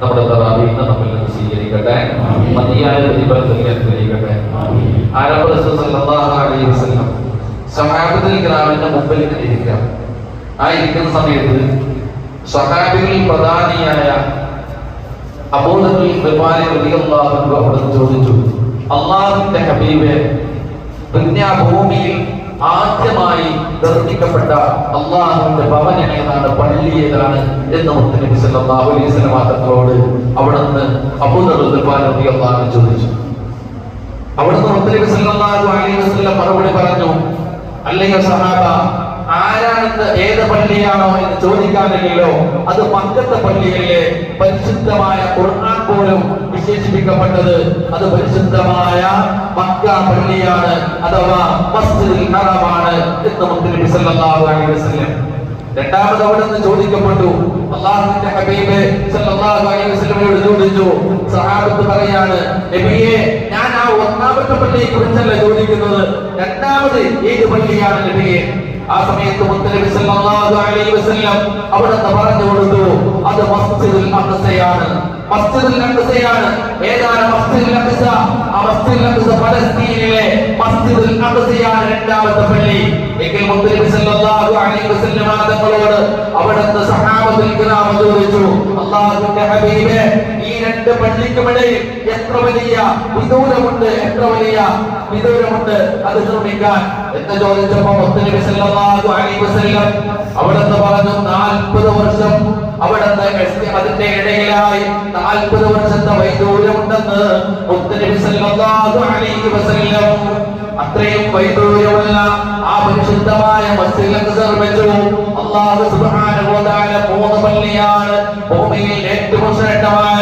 നമ്മുടെ തറാവീഹിനെ നമ്മിൽ നിന്ന് സ്വീകരിക്കട്ടെ. മതിയായ പ്രതിഫലത്തിൽ വസല്ലം? സഹാബത്തുൽ കിറാമിന്റെ മുമ്പിൽ ഇരിക്കാം. ആ ഇരിക്കുന്ന സമയത്ത് സഹാബികളിൽ പ്രധാനിയായ അബൂദറുൽ ഖിഫാരി റളിയല്ലാഹു അൻഹു അവിടെ ചോദിച്ചു അള്ളാഹുവിന്റെ ഹബീബെ ദുന്യാഭൂമിയിൽ ആദ്യമായി നിർമ്മിക്കപ്പെട്ട അള്ളാഹുവിന്റെ ഭവനം ഏതാണ് പള്ളി ഏതാണ് എന്ന് മുത്തനബി സല്ലല്ലാഹു അലൈഹി വസല്ലം തങ്ങളോട് അവിടുന്ന് അബൂദറുൽ ഖിഫാരി ചോദിച്ചു. അവിടുന്ന് മുത്തനബി സല്ലല്ലാഹു അലൈഹി വസല്ലം മറുപടി പറഞ്ഞു അല്ലെങ്കിൽ സഹാബ ആരാണെന്ന് ഏത് പള്ളിയാണോ എന്ന് ചോദിക്കാനില്ലല്ലോ അത് മക്കത്തെ പള്ളിയിലെ പരിശുദ്ധമായ ഖുർആൻ പോലും വിശേഷിപ്പിക്കപ്പെട്ടത് അത് പരിശുദ്ധമായ മക്ക പള്ളിയാണ് അഥവാ മസ്ജിദുൽ ഹറമാണ് എന്ന് മുത്തനബി സല്ലല്ലാഹു അലൈഹി വസല്ലം. രണ്ടാമത് അവിടെ നിന്ന് ചോദിക്കപ്പെട്ടു. അള്ളാഹുവിന്റെ ഹബീബ് സല്ലല്ലാഹു അലൈഹി വസല്ലമയോട് ചോദിച്ചു. സഹാബത്ത് പറയാണ് നബിയെ ഞാൻ ആ ഒന്നാമത്തെ പള്ളിയെ കുറിച്ചല്ല ചോദിക്കുന്നത്. രണ്ടാമത് ഏത് പള്ളിയാണ് നബിയെ? ആ സമയത്ത് മുത്തനബി സല്ലല്ലാഹു അലൈഹി വസല്ലം അവിടെ പറഞ്ഞു കൊടുത്തു അത് മസ്ജിദുൽ അഖ്സയാണ് മസ്ജിദുൽ അഖ്സയാണ് ഏതാണ് മസ്ജിദുൽ അഖ്സ ആ മസ്ജിദുൽ അഖ്സ ഫലസ്തീനിലെ മസ്ജിദുൽ അഖ്സയാണ് രണ്ടാമത്തെ പള്ളി. എങ്കിൽ മുത്തനബി സല്ലല്ലാഹു അലൈഹി വസല്ലം തങ്ങളോട് അവിടുന്ന് സഹാബത്തുൽ കിറാം ചോദിച്ചു അല്ലാഹുവിന്റെ ഹബീബേ രണ്ട് പള്ളിക്കുമിടയിൽ എത്ര വലിയ വിദൂരമുണ്ട് എത്ര വലിയ വിദൂരമുണ്ട് അത് ശ്രമിക്കാൻ? എന്ന് ചോദിച്ചപ്പോ അവിടെന്ന് പറഞ്ഞു 40 വർഷം അവിടുന്ന് അതിന്റെ ഇടയിലായി 40 വർഷത്തെ വൈദൂരമുണ്ടെന്ന് അത്രയും വൈദൂരമുള്ള ആ പരിശുദ്ധമായ സുബ്ഹാനഹു മൂന്ന് പള്ളിയാണ് ഭൂമിയിൽ ഏറ്റവും ശ്രേഷ്ഠമായത്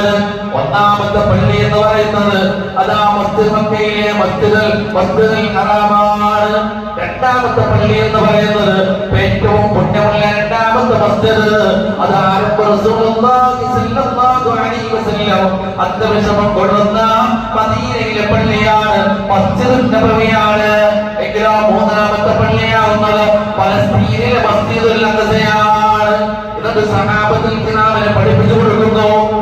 ഒന്നാമത്തെ പള്ളി എന്ന് പറയുന്നത് അതാ മസ്ജിദ് മക്കയിലെ മസ്ജിദ് മസ്ജിദുൽ ഹറാമാണ്. രണ്ടാമത്തെ പള്ളി എന്ന് പറയുന്നത് ഏറ്റവും പുണ്യമുള്ള രണ്ടാമത്തെ മസ്ജിദ്. അത് അന്തവിഷമം കൊള്ളുന്ന മദീനയിലെ പള്ളിയാണ് മസ്ജിദുൽ നബവിയാണ്. എങ്കിലോ മൂന്നാമത്തെ പള്ളിയാവുന്നത് പലസ്തീനിലെ മസ്ജിദുൽ അഖസയാണ്. ഇതൊക്കെ സഹാബത്തുൽ കിറാമിനെ പഠിപ്പിച്ചു കൊടുക്കുന്നു.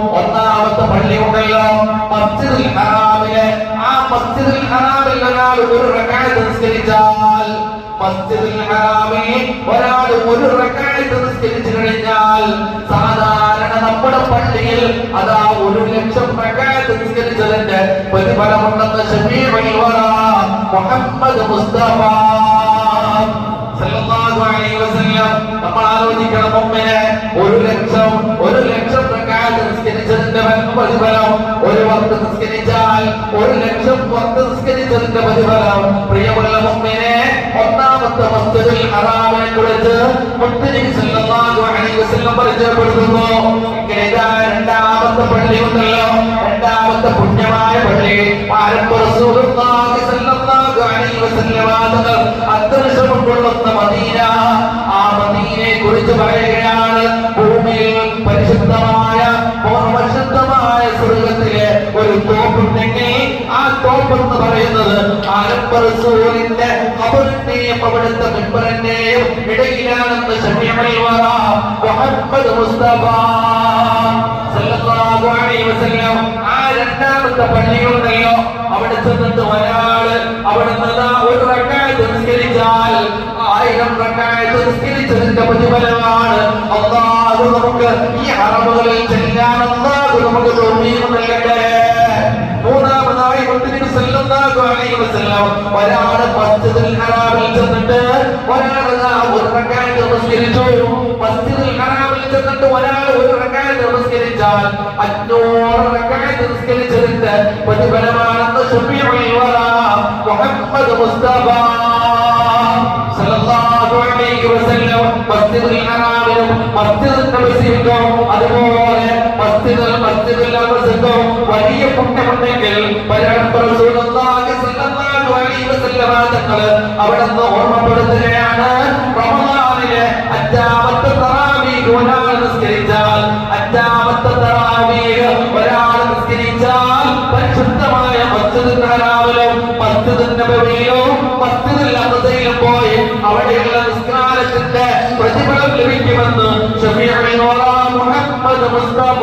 ഒന്നാമത്തെ പള്ളി ഉണ്ടല്ലോ മസ്ജിദുൽ ഹറാമിലെ ആ മസ്ജിദുൽ ഹറാമിൽ ഒരാൾ ഒരു റക്അത്ത് നിസ്കരിച്ചാൽ മസ്ജിദുൽ ഹറാമിൽ ഒരാൾ ഒരു റക്അത്ത് നിസ്കരിച്ചു കഴിഞ്ഞാൽ സാധാരണ നമ്മുടെ പള്ളിയിൽ അതാ ഒരു ലക്ഷം റക്അത്ത് നിസ്കരിച്ചതിന്റെ പ്രതിഫലമുണ്ടെന്ന് ഷമീർ മുഹമ്മദ് മുസ്തഫ സല്ലല്ലാഹു അലൈഹി വസല്ലം. നമ്മൾ ആലോചിക്കണം ഒരു ലക്ഷം ഒരു ലക്ഷം നിസ്കരിച്ചതിന്റെ പ്രതിഫലം ഒരു വക്ത് നിസ്കരിച്ചാൽ ഒരു ലക്ഷം വക്ത് നിസ്കരിച്ചതിന്റെ പ്രതിഫലം. പ്രിയമുള്ള മുമ്പിനെ ഒന്നാമത്തെ വസ്തുവിൽ ഹറാമിനെ കുറിച്ച് വസല്ലം പരിചയപ്പെടുത്തുന്നു. രണ്ടാമത്തെ പള്ളി ഉണ്ടല്ലോ. രണ്ടാമത്തെ പുണ്യമായ പള്ളി. ആരംഭ റസൂലിന്റെ ഖബറിന്റെയും അവിടുത്തെ മിമ്പറിന്റെയും ഇടയിലാണെന്ന് ശഫീഉൽ വറ മുഹമ്മദ് മുസ്തഫ സല്ലല്ലാഹു അലൈഹി വസല്ലം. ആ രണ്ടാമത്തെ പള്ളിയുണ്ടല്ലോ. അവിടെ ചെന്നിട്ട് ഒരാൾ അവിടെ നിന്ന് ഒരു റക്കായത്ത് നിസ്കരിച്ചാൽ ആയിരം റക്കായത്ത് നിസ്കരിച്ചതിന്റെ പ്രതിഫലമാണ്. അള്ളാഹു നമുക്ക് ഈ അറബുകളിൽ ചെല്ലാൻ അള്ളാഹു നമുക്ക് തോന്നിയും മൂന്നാമതായി സല്ലല്ലാഹു അലൈഹി വസല്ലം ഒരാൾ മസ്ജിദുൽ ഹറാമിൽ ചെന്നിട്ട് ഒരാൾ ഒരു റക്അത്ത് നമസ്കരിച്ചു. മസ്ജിദുൽ ഹറാമിൽ ചെന്നിട്ട് ഒരാൾ ഒരു റക്അത്ത് നമസ്കരിച്ചാൽ അഞ്ഞൂറ് റക്അത്ത് നമസ്കരിച്ചതിന്റെ പ്രതിഫലമാണെന്ന് ശഫീഉൽ വറ മുഹമ്മദ് മുസ്തഫ. അവിടെയുള്ള നിസ്കാരത്തിന്റെ പ്രതിഫലം ലഭിക്കുമെന്ന് മുഹമ്മദ് മുസ്തഫ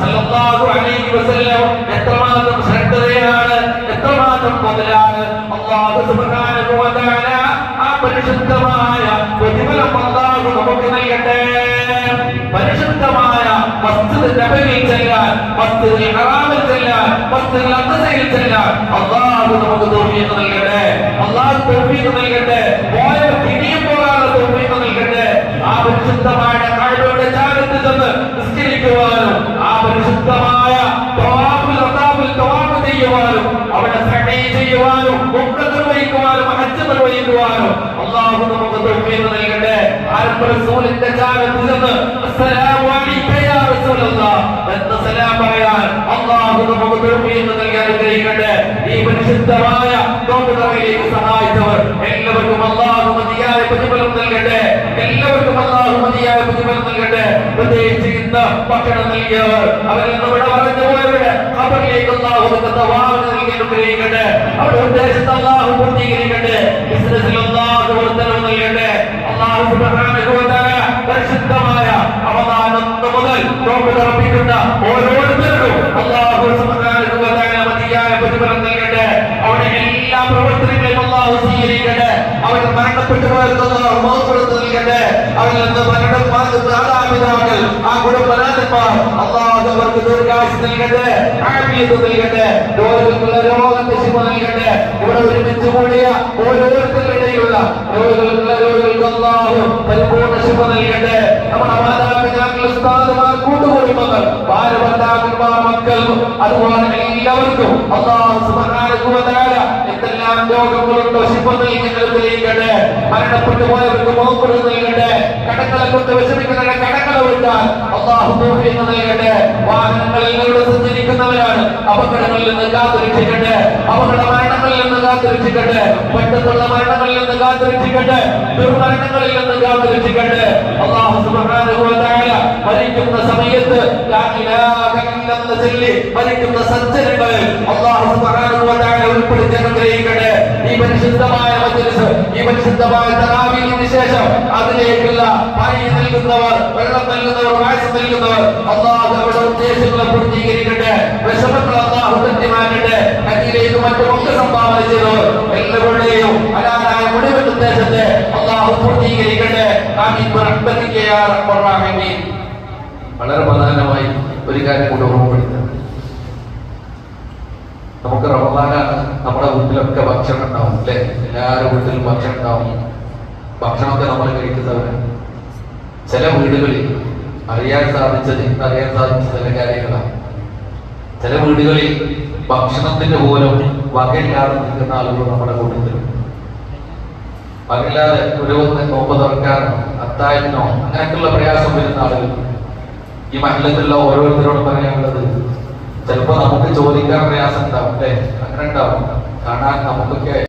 സല്ലല്ലാഹു അലൈഹി വസല്ലം എത്രമാത്രം ശ്രദ്ധയാണ് എത്രമാത്രം മുതലാണ് അല്ലാഹു സുബ്ഹാനഹു വ തആല ആ പരിശുദ്ധമായ പ്രതിഫലം അല്ലാഹു നമുക്ക് നൽകട്ടെ പരിശുദ്ധമായ അല്ലാഹു നമുക്ക് തൗഫീഖ് നൽകട്ടെ. അല്ലാഹു തൗഫീഖ് നൽകട്ടെ. പോയ ഇനിയും പോകാനുള്ള തൗഫീഖ് നൽകട്ടെ. ആ പരിശുദ്ധമായ കാഴ്ചയുടെ ചാരത്ത് ചെന്ന് നിസ്കരിക്കുവാനും ആ പരിശുദ്ധമായ തവാഫിൽ റതാഫിൽ തവാഫ് ചെയ്യുവാനും അവിടെ സഹി ചെയ്യുവാനും ഉംറ നിർവഹിക്കുവാനും ഹജ്ജ് നിർവഹിക്കുവാനും അല്ലാഹു നമുക്ക് തൗഫീഖ് നൽകട്ടെ. ആരംഭ റസൂലിന്റെ ചാരത്തിൽ ചെന്ന് അനുഗ്രഹിക്കട്ടെ ഈ പരിശുദ്ധമായ നോമ്പുതറയിലേക്ക് സഹായിച്ചവർ എല്ലാവർക്കും അല്ലാഹു മതിയായ പ്രതിഫലം നൽകട്ടെ. എല്ലാവർക്കും അല്ലാഹു മതിയായ പ്രതിഫലം നൽകട്ടെ. പ്രത്യേകിച്ച് ഇന്ന് ഭക്ഷണം നൽകിയവർ അവരിൽ നമ്മുടെ പറഞ്ഞു പോയവര് അവരിലേക്ക് അല്ലാഹു നമുക്ക് തവാബ് നൽകി അനുഗ്രഹിക്കട്ടെ അവരുടെ ഉദ്ദേശത്തെ അല്ലാഹു പൂർത്തീകരിക്കട്ടെ. ബിസിനസ്സിൽ അല്ലാഹു വർദ്ധനം നൽകട്ടെ. തആല പരിശുദ്ധമായ അവതാരം മുതൽ നോമ്പ് തുറപ്പിക്കുന്ന ഓരോരുത്തർക്കും അല്ലാഹു സുബ്ഹാനഹു വ തആല മതിയായ പ്രതിഫലം നൽകട്ടെ അവിടെ എല്ലാ പ്രവർത്തനങ്ങളെയും അല്ലാഹു സ്വീകരിക്കട്ടെ അവർ മരണപ്പെട്ടു അല്ലാഹു മഹത്വം നൽകട്ടെ അവരിൽ നിന്ന് ആ കുടുംബനാഥന്മാർ അല്ലാഹു അവർക്ക് ദീർഘായുസ് നൽകട്ടെ. ആഫിയത്ത് നൽകട്ടെ. രോഗികൾക്കുള്ള രോഗത്തെ ശിവ നൽകട്ടെ. ഇവിടെ ഒരുമിച്ച് കൂടിയ ഓരോരുത്തരുടെയുള്ള അല്ലാഹു പരിപൂർണ ശിവ നൽകട്ടെ. നമ്മുടെ മാതാപിതാക്കൾ ഉസ്താദുമാർ കൂട്ടുകുടുംബങ്ങൾ ഭാരഭർത്താക്കന്മാർ മക്കൾ അതുപോലെ എല്ലാവർക്കും അല്ലാഹു സുബ്ഹാനഹു വ തആല എന്തെല്ലാം രോഗങ്ങളുണ്ടോ ശിവ നൽകി നൽകട്ടെ? മരണപ്പെട്ടു പോയവർക്ക് മോക്കുറ നൽകട്ടെ? കടങ്ങളെ കൊണ്ട് വിഷമിക്കുന്നവരെ കടങ്ങളെ വിട്ടാൽ അള്ളാഹു തൗഫീഖ് നൽകട്ടെ. വാഹനങ്ങളിൽ ഇവിടെ സഞ്ചരിക്കുന്നവരാണ് അപകടങ്ങളിൽ നിന്ന് കാത്തുരക്ഷിക്കട്ടെ. അപകട മരണങ്ങളിൽ നിന്ന് കാത്തുരക്ഷിക്കട്ടെ. പെട്ടെന്നുള്ള മരണങ്ങളിൽ നിന്ന് കാത്തുരക്ഷിക്കട്ടെ. ദുർമരണങ്ങളിൽ നിന്ന് കാത്തുരക്ഷിക്കട്ടെ. അള്ളാഹു സുബ്ഹാനഹു വ തആല മരിക്കുന്ന സമയത്ത് ലാ ഇലാഹ ഇല്ലെന്ന് ചൊല്ലി മരിക്കുന്ന സജ്ജനങ്ങളിൽ അതിലേക്കുള്ള പായി നൽകുന്നവർ വെള്ളം നൽകുന്നവർ നൽകുന്നവർ അള്ളാഹു അവരുടെ ഉദ്ദേശങ്ങളെ പൂർത്തീകരിക്കട്ടെ വിഷമങ്ങൾ അള്ളാഹു കൃത്യമാക്കട്ടെ കയ്യിലേക്ക് മറ്റുമൊക്കെ സംഭാവന ചെയ്തവർ എല്ലാവരുടെയും മുഴുവൻ ഉദ്ദേശത്തെ അള്ളാഹു പൂർത്തീകരിക്കട്ടെ. നാം ഇപ്പോൾ റബ്ബർ വളരെ പ്രധാനമായി ഒരു കാര്യം കൂടെ ഓർമ്മപ്പെടുത്തുക. നമുക്ക് റമദാനാണ് നമ്മുടെ വീട്ടിലൊക്കെ ഭക്ഷണം ഉണ്ടാവും അല്ലെ? എല്ലാവരുടെ വീട്ടിലും ഭക്ഷണം ഉണ്ടാവും. ഭക്ഷണമൊക്കെ നമ്മൾ കഴിക്കുന്നവരെ. ചില വീടുകളിൽ അറിയാൻ സാധിച്ചത് അറിയാൻ സാധിച്ച ചില കാര്യങ്ങളാണ് ചില വീടുകളിൽ ഭക്ഷണത്തിന്റെ പോലും വകയില്ലാതെ നിൽക്കുന്ന ആളുകൾ നമ്മുടെ കൂട്ടത്തിലുണ്ട് വകയില്ലാതെ ഒരു നോമ്പ് തുറക്കാനോ അത്തായത്തിനോ അങ്ങനെയൊക്കെയുള്ള പ്രയാസം വരുന്ന ആളുകൾ. ഈ മണ്ഡലത്തിലുള്ള ഓരോരുത്തരോട് പറയാനുള്ളത് ചിലപ്പോ നമുക്ക് ചോദിക്കാൻ പ്രയാസം ഉണ്ടാവും അല്ലെ? അങ്ങനെ ഉണ്ടാവും. കാണാൻ നമുക്കൊക്കെ